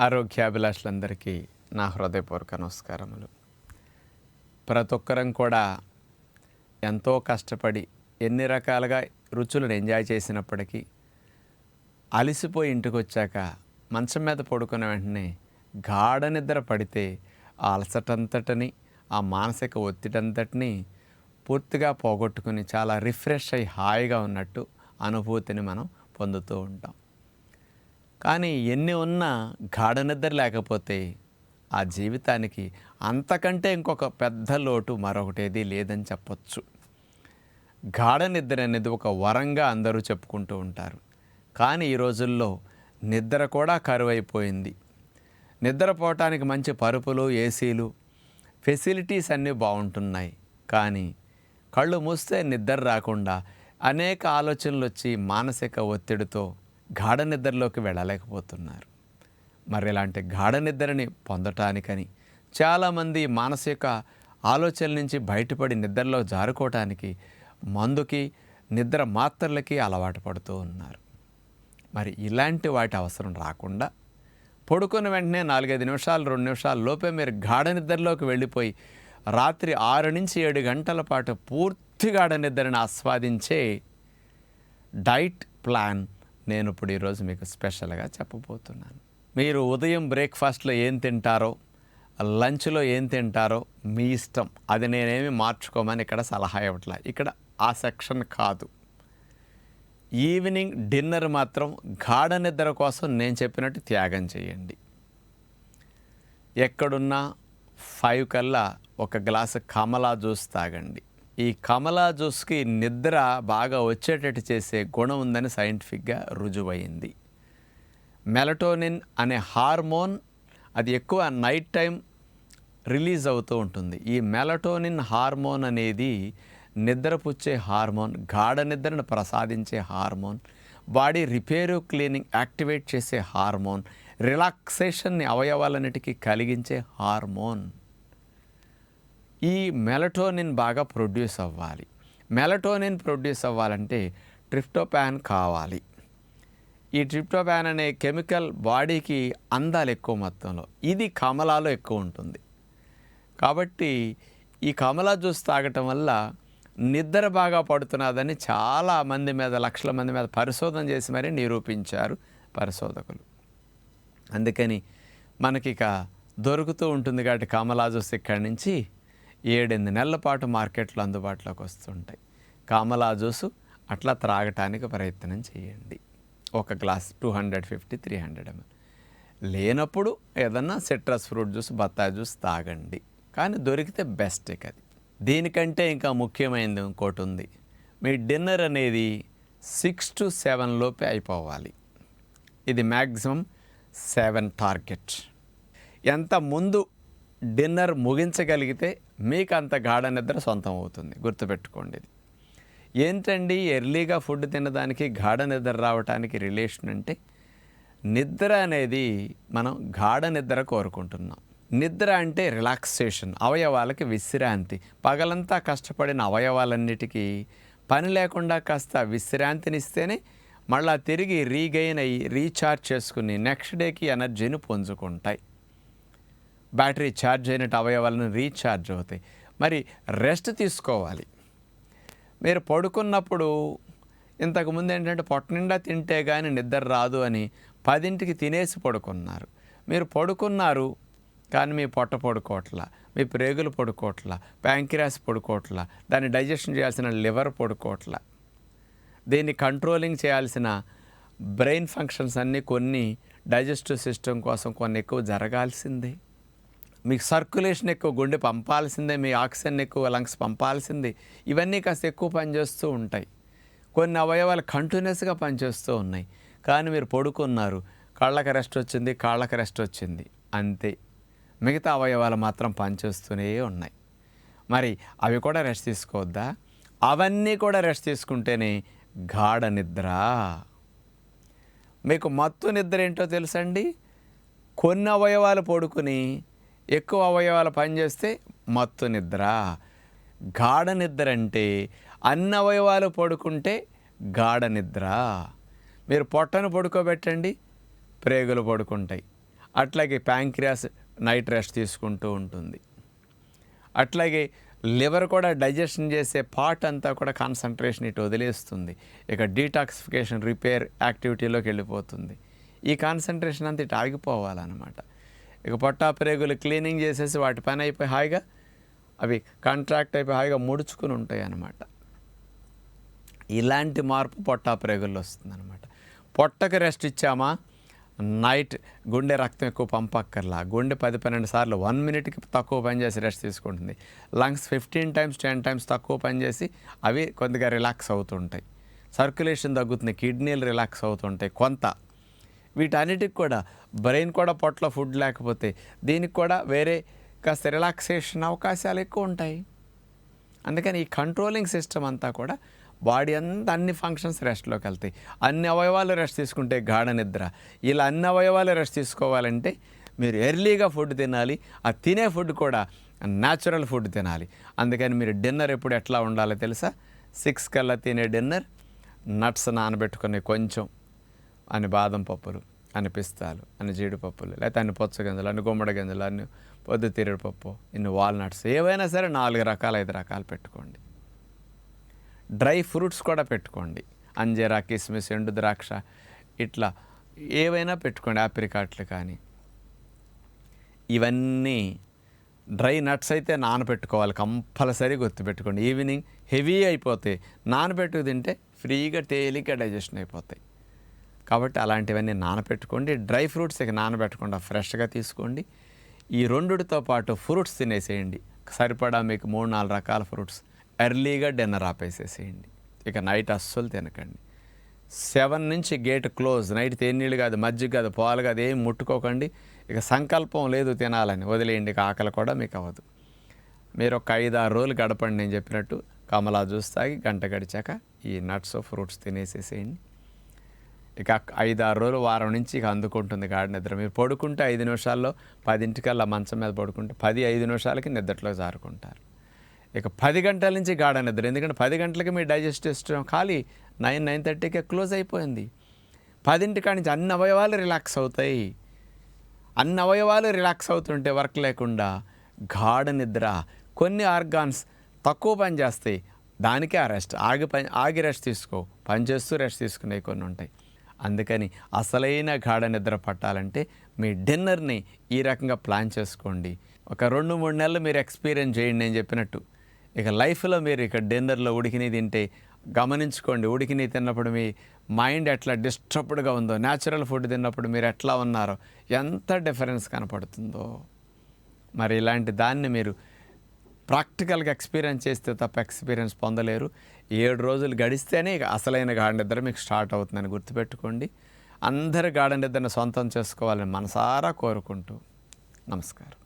ఆరోగ్యాభిలాషులందరికీ నా హృదయపూర్వక నమస్కారములు. ప్రతి ఒక్కరం కూడా ఎంతో కష్టపడి ఎన్ని రకాలుగా రుచులను ఎంజాయ్ చేసినప్పటికీ అలసిపోయి ఇంటికి వచ్చాక మంచం మీద పడుకున్న వెంటనే గాఢ నిద్ర పడితే ఆ అలసటంతటిని ఆ మానసిక ఒత్తిడంతటిని పూర్తిగా పోగొట్టుకుని చాలా రిఫ్రెష్ అయ్యి హాయిగా ఉన్నట్టు అనుభూతిని మనం పొందుతూ ఉంటాం. కానీ ఎన్ని ఉన్నా గాఢ నిద్ర లేకపోతే ఆ జీవితానికి అంతకంటే ఇంకొక పెద్ద లోటు మరొకటేది లేదని చెప్పొచ్చు. గాఢ నిద్ర అనేది ఒక వరంగా అందరూ చెప్పుకుంటూ ఉంటారు. కానీ ఈ రోజుల్లో నిద్ర కూడా కరువైపోయింది. నిద్రపోవటానికి మంచి పరుపులు ఏసీలు ఫెసిలిటీస్ అన్నీ బాగుంటున్నాయి. కానీ కళ్ళు మూస్తే నిద్ర రాకుండా అనేక ఆలోచనలు వచ్చి మానసిక ఒత్తిడితో గాఢ నిద్రలోకి వెళ్ళలేకపోతున్నారు. మరి ఇలాంటి గాఢ నిద్రని పొందటానికని చాలామంది మానసిక ఆలోచనల నుంచి బయటపడి నిద్రలో జారుకోవటానికి మందుకి నిద్ర మాత్రలకి అలవాటు పడుతూ ఉన్నారు. మరి ఇలాంటి వాటి అవసరం రాకుండా పడుకున్న వెంటనే నాలుగైదు నిమిషాలు రెండు నిమిషాల లోపే మీరు గాఢ నిద్రలోకి వెళ్ళిపోయి రాత్రి ఆరు నుంచి ఏడు గంటల పాటు పూర్తి గాఢ నిద్రని ఆస్వాదించే డైట్ ప్లాన్ నేను ఇప్పుడు ఈరోజు మీకు స్పెషల్గా చెప్పబోతున్నాను. మీరు ఉదయం బ్రేక్ఫాస్ట్లో ఏం తింటారో లంచ్లో ఏం తింటారో మీ ఇష్టం. అది నేనేమి మార్చుకోమని ఇక్కడ సలహా ఇవ్వట్లా. ఇక్కడ ఆ సెక్షన్ కాదు. ఈవినింగ్ డిన్నర్ మాత్రం గాఢ నిద్ర కోసం నేను చెప్పినట్టు త్యాగం చేయండి. ఎక్కడున్నా ఫైవ్ కల్లా ఒక గ్లాసు కమలా జ్యూస్ తాగండి. ఈ కమలా జ్యూస్కి నిద్ర బాగా వచ్చేటట్టు చేసే గుణం ఉందని సైంటిఫిక్గా రుజువైంది. మెలటోనిన్ అనే హార్మోన్ అది ఎక్కువ నైట్ టైం రిలీజ్ అవుతూ ఉంటుంది. ఈ మెలటోనిన్ హార్మోన్ అనేది నిద్రపుచ్చే హార్మోన్ గాఢ నిద్రను ప్రసాదించే hormone body repair cleaning activate చేసే హార్మోన్ రిలాక్సేషన్ని అవయవాలన్నిటికీ కలిగించే హార్మోన్. ఈ మెలటోనిన్ బాగా ప్రొడ్యూస్ అవ్వాలి. మెలటోనిన్ ప్రొడ్యూస్ అవ్వాలంటే ట్రిప్టోపాన్ కావాలి. ఈ ట్రిప్టోపాన్ అనే కెమికల్ బాడీకి అందాలి ఎక్కువ మొత్తంలో. ఇది కమలాలో ఎక్కువ ఉంటుంది. కాబట్టి ఈ కమలా జ్యూస్ తాగటం వల్ల నిద్ర బాగా పడుతున్నదని చాలా మంది మీద లక్షల మంది మీద పరిశోధన చేసి మరీ నిరూపించారు పరిశోధకులు. అందుకని మనకి ఇక దొరుకుతూ ఉంటుంది కాబట్టి కమలా జ్యూస్ ఇక్కడి నుంచి ఏడెనిమిది నెలల పాటు మార్కెట్లో అందుబాటులోకి వస్తుంటాయి. కామలా జ్యూసు అట్లా త్రాగటానికి ప్రయత్నం చేయండి. ఒక glass two hundred fifty three hundred ML లేనప్పుడు ఏదన్నా సిట్రస్ ఫ్రూట్ జ్యూస్ బత్తాయి జ్యూస్ తాగండి. కానీ దొరికితే బెస్ట్ ఇక అది. దీనికంటే ఇంకా ముఖ్యమైనది ఇంకోటి ఉంది. మీ డిన్నర్ అనేది సిక్స్ టు సెవెన్ లోపే అయిపోవాలి. ఇది మ్యాక్సిమం సెవెన్ టార్గెట్. ఎంత ముందు డిన్నర్ ముగించగలిగితే మీకు అంత గాఢ నిద్ర సొంతం అవుతుంది గుర్తుపెట్టుకోండి ఇది. ఏంటండి ఎర్లీగా ఫుడ్ తినడానికి గాఢ నిద్ర రావడానికి రిలేషన్ అంటే నిద్ర అనేది మనం గాఢ నిద్ర కోరుకుంటున్నాం. నిద్ర అంటే రిలాక్సేషన్ అవయవాలకి విశ్రాంతి. పగలంతా కష్టపడిన అవయవాలన్నిటికీ పని లేకుండా కాస్త విశ్రాంతినిస్తేనే మళ్ళా తిరిగి రీగెయిన్ అయ్యి రీఛార్జ్ చేసుకుని నెక్స్ట్ డేకి ఎనర్జీని పుంజుకుంటాయి. బ్యాటరీ ఛార్జ్ అయినట్టు అవయవాలను రీఛార్జ్ అవుతాయి. మరి రెస్ట్ తీసుకోవాలి. మీరు పడుకున్నప్పుడు ఇంతకుముందు ఏంటంటే పొట్ట నిండా తింటే కానీ నిద్ర రాదు అని పదింటికి తినేసి పడుకున్నారు. మీరు పడుకున్నారు కానీ మీ పొట్ట పడుకోవట్లా మీ ప్రేగులు పడుకోవట్లా ప్యాంక్రియాస్ పడుకోవట్లా దాన్ని డైజెషన్ చేయాల్సిన లివర్ పడుకోవట్లా. దీన్ని కంట్రోలింగ్ చేయాల్సిన బ్రెయిన్ ఫంక్షన్స్ అన్నీ కొన్ని డైజెస్టివ్ సిస్టమ్ కోసం కొన్ని ఎక్కువ జరగాల్సిందే. మీకు సర్క్యులేషన్ ఎక్కువ గుండె పంపాల్సిందే మీ ఆక్సిజన్ ఎక్కువ లంగ్స్ పంపాల్సిందే. ఇవన్నీ కాస్త ఎక్కువ పనిచేస్తూ ఉంటాయి. కొన్ని అవయవాలు కంటిన్యూస్గా పనిచేస్తూ ఉన్నాయి. కానీ మీరు పడుకున్నారు కళ్ళకి రెస్ట్ వచ్చింది కాళ్ళకి రెస్ట్ వచ్చింది. అంతే. మిగతా అవయవాలు మాత్రం పనిచేస్తూనే ఉన్నాయి. మరి అవి కూడా రెస్ట్ తీసుకోవద్దా? అవన్నీ కూడా రెస్ట్ తీసుకుంటేనే గాఢ నిద్ర. మీకు మత్తు నిద్ర ఏంటో తెలుసండి? కొన్ని అవయవాలు పడుకుని ఎక్కువ అవయవాలు పనిచేస్తే మత్తు నిద్ర. గాఢ నిద్ర అంటే అన్ని అవయవాలు పడుకుంటే గాఢ నిద్ర. మీరు పొట్టను పడుకోబెట్టండి ప్రేగులు పడుకుంటాయి. అట్లాగే ప్యాంక్రియాస్ నైట్ రెస్ట్ తీసుకుంటూ ఉంటుంది. అట్లాగే లివర్ కూడా డైజెషన్ చేసే పార్ట్ అంతా కూడా కాన్సన్ట్రేషన్ ఇటు వదిలేస్తుంది. ఇక డీటాక్సిఫికేషన్ రిపేర్ యాక్టివిటీలోకి వెళ్ళిపోతుంది. ఈ కాన్సన్ట్రేషన్ అంతా ఇటు ఆగిపోవాలన్నమాట. ఇక పొట్టా ప్రేగులు క్లీనింగ్ చేసేసి వాటి పని అయిపోయి హాయిగా అవి కాంట్రాక్ట్ అయిపోయి హాయిగా ముడుచుకుని ఉంటాయి అన్నమాట ఇలాంటి మార్పు పొట్టా ప్రేగుల్లో వస్తుందన్నమాట. పొట్టకు రెస్ట్ ఇచ్చామా? నైట్ గుండె రక్తం ఎక్కువ పంపక్కర్లా. గుండె పది పన్నెండు సార్లు వన్ మినిట్కి తక్కువ పనిచేసి రెస్ట్ తీసుకుంటుంది. Lungs fifteen times ten times తక్కువ పనిచేసి అవి కొద్దిగా రిలాక్స్ అవుతుంటాయి. సర్క్యులేషన్ తగ్గుతుంది కిడ్నీలు రిలాక్స్ అవుతుంటాయి. కొంత వీటన్నిటికి కూడా బ్రెయిన్ కూడా పొట్ల ఫుడ్ లేకపోతే దీనికి కూడా వేరే కాస్త రిలాక్సేషన్ అవకాశాలు ఎక్కువ ఉంటాయి. అందుకని ఈ కంట్రోలింగ్ సిస్టమ్ అంతా కూడా బాడీ అంతా అన్ని ఫంక్షన్స్ రెస్ట్లోకి వెళ్తాయి. అన్ని అవయవాలు రెస్ట్ తీసుకుంటే గాఢ నిద్ర. ఇలా అన్ని అవయవాలు రెస్ట్ తీసుకోవాలంటే మీరు ఎర్లీగా ఫుడ్ తినాలి ఆ తినే ఫుడ్ కూడా న్యాచురల్ ఫుడ్ తినాలి. అందుకని మీరు డిన్నర్ ఎప్పుడు ఎట్లా ఉండాలో తెలుసా? సిక్స్ కల్లా తినే డిన్నర్ నట్స్ నానబెట్టుకునే కొంచెం అని బాదం పప్పులు అని పిస్తాలు అని జీడిపప్పులు లేకపోతే అన్ని పొచ్చ గింజలు అన్ని గుమ్మడి గింజలు అన్ని పొద్దుతిరుడు పప్పు ఇన్ని వాల్నట్స్ ఏవైనా సరే నాలుగు రకాలు ఐదు రకాలు పెట్టుకోండి. డ్రై ఫ్రూట్స్ కూడా పెట్టుకోండి. అంజీరా కిస్మిస్ ఎండు ద్రాక్ష ఇట్లా ఏవైనా పెట్టుకోండి ఆప్రికాట్లు కానీ. ఇవన్నీ డ్రై నట్స్ అయితే నానబెట్టుకోవాలి కంపల్సరీ గుర్తుపెట్టుకోండి. ఈవినింగ్ హెవీ అయిపోతాయి నానబెట్టుకు తింటే ఫ్రీగా తేలిగ్గా డైజెషన్ అయిపోతాయి. కాబట్టి అలాంటివన్నీ నానబెట్టుకోండి డ్రై ఫ్రూట్స్ ఇక నానబెట్టకుండా ఫ్రెష్గా తీసుకోండి. ఈ రెండుతో పాటు ఫ్రూట్స్ తినేసేయండి. సరిపడా మీకు మూడు నాలుగు రకాల ఫ్రూట్స్. ఎర్లీగా డిన్నర్ ఆపేసేసేయండి. ఇక నైట్ అస్సలు తినకండి. సెవెన్ నుంచి గేట్ క్లోజ్. నైట్ తేనీళ్ళు కాదు మజ్జిగ కాదు పాలు కాదు ఏం ముట్టుకోకండి. ఇక సంకల్పం లేదు తినాలని. వదిలేయండి ఇక ఆకలి కూడా మీకు అవ్వదు. మీరు ఒక ఐదు ఆరు రోజులు గడపండి నేను చెప్పినట్టు. కమలా జ్యూస్ తాగి గంట గడిచాక ఈ నట్స్ ఫ్రూట్స్ తినేసేసేయండి. ఇక ఐదు ఆరు రోజులు వారం నుంచి ఇక అందుకుంటుంది గాఢ నిద్ర. మీరు పడుకుంటే ఐదు నిమిషాల్లో పదింటికల్లా మంచం మీద పడుకుంటే పది ఐదు నిమిషాలకి నిద్రలో జారుకుంటారు. ఇక పది గంటల నుంచి గాఢ నిద్ర. ఎందుకంటే పది గంటలకి మీ డైజెస్టివ్ సిస్టమ్ ఖాళీ. నైన్ నైన్ థర్టీకి క్లోజ్ అయిపోయింది. పదింటికాడి నుంచి అన్ని అవయవాలు రిలాక్స్ అవుతాయి. అన్ని అవయవాలు రిలాక్స్ అవుతుంటే వర్క్ లేకుండా గాఢ నిద్ర. కొన్ని ఆర్గాన్స్ తక్కువ పని చేస్తాయి. దానికే ఆ రెస్ట్. ఆగి పని ఆగి రెస్ట్ తీసుకో. పని చేస్తూ రెస్ట్ తీసుకునే కొన్ని ఉంటాయి. అందుకని అసలైన గాఢ నిద్ర పట్టాలంటే మీ డిన్నర్ని ఈ రకంగా ప్లాన్ చేసుకోండి. ఒక రెండు మూడు నెలలు మీరు ఎక్స్పీరియన్స్ చేయండి నేను చెప్పినట్టు. ఇక లైఫ్లో మీరు ఇక డిన్నర్లో ఉడికిని తింటే గమనించుకోండి ఉడికిని తిన్నప్పుడు మీ మైండ్ ఎట్లా డిస్టర్బ్డ్గా ఉందో న్యాచురల్ ఫుడ్ తిన్నప్పుడు మీరు ఎట్లా ఉన్నారో ఎంత డిఫరెన్స్ కనపడుతుందో. మరి ఇలాంటి దాన్ని మీరు ప్రాక్టికల్గా ఎక్స్పీరియన్స్ చేస్తే తప్ప ఎక్స్పీరియన్స్ పొందలేరు. ఏడు రోజులు గడిస్తేనే ఇక అసలైన గాఢ నిద్ర మీకు స్టార్ట్ అవుతుందని గుర్తుపెట్టుకోండి. అందరి గాఢ నిద్రను సొంతం చేసుకోవాలని మనసారా కోరుకుంటూ నమస్కారం.